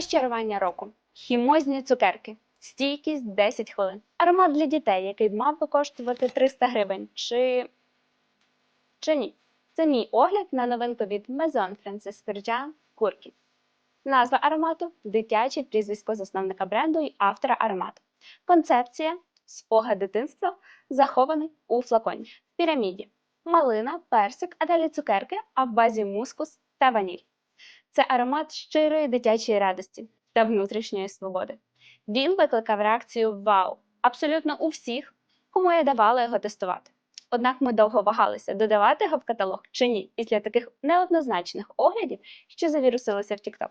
Розчарування року. Хімозні цукерки. Стійкість 10 хвилин. Аромат для дітей, який мав би коштувати 300 гривень. Чи... Чи ні? Це мій огляд на новинку від Maison Francis Kurkdjian Куркі. Назва аромату дитяче прізвисько засновника бренду і автора аромату. Концепція спогад дитинства захований у флаконі. В піраміді малина, персик, а далі цукерки, а в базі мускус та ваніль. Це аромат щирої дитячої радості та внутрішньої свободи. Він викликав реакцію вау абсолютно у всіх, кому я давала його тестувати. Однак ми довго вагалися, додавати його в каталог чи ні, після таких неоднозначних оглядів, що завірусилися в TikTok.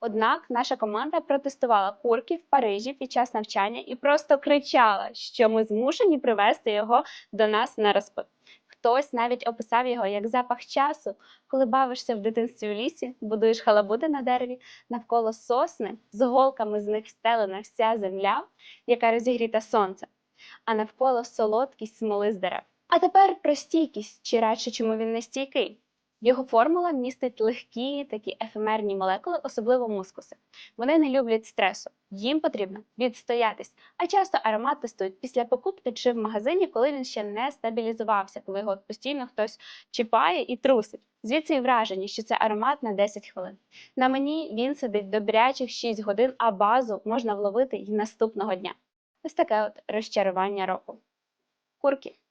Однак наша команда протестувала курки в Парижі під час навчання і просто кричала, що ми змушені привезти його до нас на розпит. Хтось навіть описав його як запах часу, коли бавишся в дитинстві в лісі, будуєш халабуди на дереві, навколо сосни, з голками з них стелена вся земля, яка розігріта сонцем, а навколо солодкість смоли з дерев. А тепер про стійкість, чи радше чому він не стійкий. Його формула містить легкі такі ефемерні молекули, особливо мускуси. Вони не люблять стресу, їм потрібно відстоятись. А часто аромат тестують після покупки чи в магазині, коли він ще не стабілізувався, коли його постійно хтось чіпає і трусить. Звідси і враження, що це аромат на 10 хвилин. На мені він сидить добрячих 6 годин, а базу можна вловити і наступного дня. Ось таке от розчарування року. Курки.